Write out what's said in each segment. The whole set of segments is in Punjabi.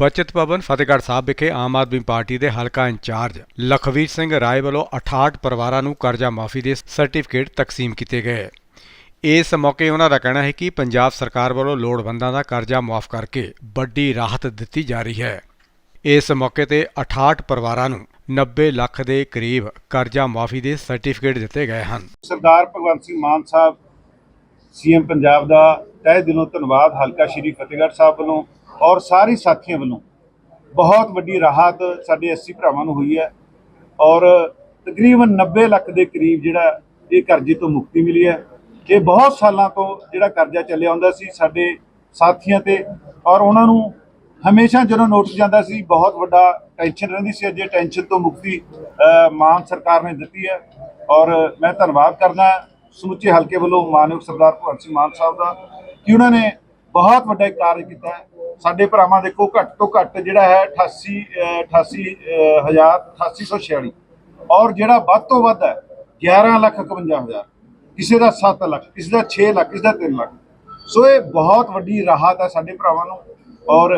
ਬਚਤ ਭਵਨ ਫਤਿਹਗੜ੍ਹ ਸਾਹਿਬ ਵਿਖੇ ਆਮ ਆਦਮੀ ਪਾਰਟੀ ਦੇ ਹਲਕਾ ਇੰਚਾਰਜ ਲਖਵੀਰ ਸਿੰਘ ਰਾਏ ਵੱਲੋਂ 68 ਪਰਿਵਾਰਾਂ ਨੂੰ ਕਰਜ਼ਾ ਮਾਫੀ ਦੇ ਸਰਟੀਫਿਕੇਟ ਤਕਸੀਮ ਕੀਤੇ ਗਏ। ਇਸ ਮੌਕੇ ਉਹਨਾਂ ਦਾ ਕਹਿਣਾ ਹੈ ਕਿ ਪੰਜਾਬ ਸਰਕਾਰ ਵੱਲੋਂ ਲੋੜਵੰਦਾਂ ਦਾ ਕਰਜ਼ਾ ਮਾਫ ਕਰਕੇ ਵੱਡੀ ਰਾਹਤ ਦਿੱਤੀ ਜਾ ਰਹੀ ਹੈ। ਇਸ ਮੌਕੇ ਤੇ 68 ਪਰਿਵਾਰਾਂ ਨੂੰ 90 ਲੱਖ ਦੇ ਕਰੀਬ ਕਰਜ਼ਾ ਮਾਫੀ ਦੇ ਸਰਟੀਫਿਕੇਟ ਦਿੱਤੇ ਗਏ ਹਨ। ਸਰਦਾਰ ਭਗਵੰਤ ਸਿੰਘ ਮਾਨ ਸਾਹਿਬ, ਸੀਐਮ ਪੰਜਾਬ ਦਾ ਤਹਿ ਦਿਲੋਂ ਧੰਨਵਾਦ। ਹਲਕਾ ਸ਼੍ਰੀ ਫਤਿਹਗੜ੍ਹ ਸਾਹਿਬ ਵੱਲੋਂ ਔਰ ਸਾਰੇ ਸਾਥੀਆਂ ਵੱਲੋਂ ਬਹੁਤ ਵੱਡੀ ਰਾਹਤ ਸਾਡੇ ਐਸਸੀ ਭਰਾਵਾਂ ਨੂੰ ਹੋਈ ਹੈ। ਔਰ ਤਕਰੀਬਨ 90 ਲੱਖ ਦੇ ਕਰੀਬ ਜਿਹੜਾ ਇਹ ਕਰਜ਼ੇ ਤੋਂ ਮੁਕਤੀ ਮਿਲੀ ਹੈ। ਇਹ ਬਹੁਤ ਸਾਲਾਂ ਤੋਂ ਜਿਹੜਾ ਕਰਜ਼ਾ ਚੱਲਿਆ ਹੁੰਦਾ ਸੀ ਸਾਡੇ ਸਾਥੀਆਂ ਤੇ। ਔਰ ਉਹਨਾਂ ਨੂੰ ਹਮੇਸ਼ਾ ਜਦੋਂ ਨੋਟਿਸ ਜਾਂਦਾ ਸੀ, ਬਹੁਤ ਵੱਡਾ ਟੈਨਸ਼ਨ ਰਹਿੰਦੀ ਸੀ। ਅੱਜ ਇਹ ਟੈਨਸ਼ਨ ਤੋਂ ਮੁਕਤੀ ਮਾਨ ਸਰਕਾਰ ਨੇ ਦਿੱਤੀ ਹੈ। ਔਰ ਮੈਂ ਧੰਨਵਾਦ ਕਰਦਾ ਸਮੁੱਚੇ ਹਲਕੇ ਵੱਲੋਂ ਮਾਨਯੋਗ ਸਰਦਾਰ ਭਗਵੰਤ ਸਿੰਘ ਮਾਨ ਸਾਹਿਬ ਦਾ ਕਿ ਉਹਨਾਂ ਨੇ ਬਹੁਤ ਵੱਡਾ ਇੱਕ ਕਾਰਜ ਕੀਤਾ ਹੈ। ਸਾਡੇ ਭਰਾਵਾਂ ਦੇਖੋ ਘੱਟ ਤੋਂ ਘੱਟ ਜਿਹੜਾ ਹੈ 88 ਅ, 88 ਅ, ਹਜ਼ਾਰ 8846 ਔਰ ਜਿਹੜਾ ਵੱਧ ਤੋਂ ਵੱਧ ਹੈ 11 ਲੱਖ 51 ਹਜ਼ਾਰ। ਕਿਸੇ ਦਾ 7 ਲੱਖ ਕਿਸੇ ਦਾ 6 ਲੱਖ ਕਿਸੇ ਦਾ 3 ਲੱਖ। ਸੋ ਇਹ ਬਹੁਤ ਵੱਡੀ ਰਾਹਤ ਹੈ ਸਾਡੇ ਭਰਾਵਾਂ ਨੂੰ। ਔਰ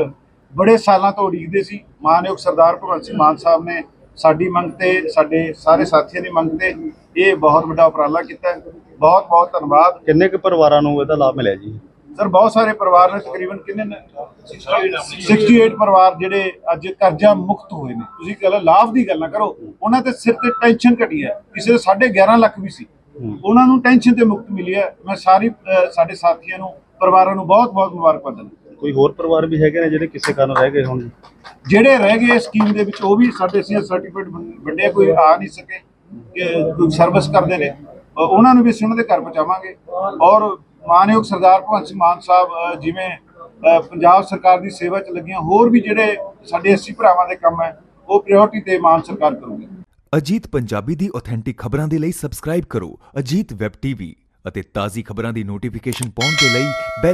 ਬੜੇ ਸਾਲਾਂ ਤੋਂ ਉਡੀਕਦੇ ਸੀ। ਮਾਨਯੋਗ ਸਰਦਾਰ ਭਗਵੰਤ ਸਿੰਘ ਮਾਨ ਸਾਹਿਬ ਨੇ ਸਾਡੀ ਮੰਗ ਤੇ ਸਾਡੇ ਸਾਰੇ ਸਾਥੀਆਂ ਦੀ ਮੰਗ ਤੇ ਇਹ ਬਹੁਤ ਵੱਡਾ ਉਪਰਾਲਾ ਕੀਤਾ ਬਹੁਤ ਬਹੁਤ ਧੰਨਵਾਦ। ਕਿੰਨੇ ਕੁ ਪਰਿਵਾਰਾਂ ਨੂੰ ਇਹਦਾ ਲਾਭ ਮਿਲਿਆ ਜੀ? ਸਰ ਬਹੁਤ ਸਾਰੇ ਪਰਿਵਾਰ ਨੇ ਤਕਰੀਬਨ ਕਿੰਨੇ ਨੇ? 68 ਪਰਿਵਾਰ ਜਿਹੜੇ ਅੱਜ ਕਰਜ਼ਾ ਮੁਕਤ ਹੋਏ ਨੇ। ਤੁਸੀਂ ਕਹਿੰਦੇ ਲਾਭ ਦੀ ਗੱਲ ਕਰੋ ਉਹਨਾਂ ਤੇ ਸਿਰ ਤੇ ਟੈਨਸ਼ਨ ਘਟੀ ਹੈ। ਕਿਸੇ ਦੇ 11.5 ਲੱਖ ਵੀ ਸੀ। ਉਹਨਾਂ ਨੂੰ ਟੈਨਸ਼ਨ ਤੇ ਮੁਕਤ ਮਿਲੀ ਹੈ। ਮੈਂ ਸਾਰੀ ਸਾਡੇ ਸਾਥੀਆਂ ਨੂੰ ਪਰਿਵਾਰਾਂ ਨੂੰ ਬਹੁਤ ਬਹੁਤ ਮੁਬਾਰਕਬਾਦ ਦਿੰਦਾ। ਕੋਈ ਹੋਰ ਪਰਿਵਾਰ ਵੀ ਹੈਗੇ ਨੇ ਜਿਹੜੇ ਕਿਸੇ ਕਾਰਨ ਰਹਿ ਗਏ ਹੁਣ ਜਿਹੜੇ ਰਹਿ ਗਏ ਸਕੀਮ ਦੇ ਵਿੱਚ ਉਹ ਵੀ ਸਾਡੇ ਸੀ ਸਰਟੀਫਿਕੇਟ ਵੰਡੇ ਕੋਈ ਆ ਨਹੀਂ ਸਕੇ ਕਿ ਸਰਵਿਸ ਕਰਦੇ ਨੇ। ਉਹਨਾਂ ਨੂੰ ਵੀ ਅਸੀਂ ਉਹਨਾਂ ਦੇ ਘਰ ਪਹੁੰਚਾਵਾਂਗੇ। ਔਰ ਮਾਨਯੋਗ ਸਰਦਾਰ ਭਗਵੰਤ ਸਿੰਘ ਮਾਨ ਸਾਹਿਬ ਜਿਵੇਂ ਪੰਜਾਬ ਸਰਕਾਰ ਦੀ ਸੇਵਾ 'ਚ ਲੱਗੀਆਂ ਹੋਰ ਵੀ ਜਿਹੜੇ ਸਾਡੇ ਐਸਸੀ ਭਰਾਵਾਂ ਦੇ ਕੰਮ ਹੈ, ਉਹ ਪ੍ਰਾਇੋਰਟੀ ਤੇ ਮਾਨ ਸਰਕਾਰ ਕਰੂਗੀ। ਅਜੀਤ ਪੰਜਾਬੀ ਦੀ ਆਥੈਂਟਿਕ ਖਬਰਾਂ ਦੇ ਲਈ ਸਬਸਕ੍ਰਾਈਬ ਕਰੋ ਅਜੀਤ ਵੈਬ ਟੀਵੀ ਅਤੇ ਤਾਜ਼ੀ ਖਬਰਾਂ ਦੀ ਨੋਟੀਫਿਕੇਸ਼ਨ ਪਾਉਣ ਦੇ ਲਈ ਬੈਲ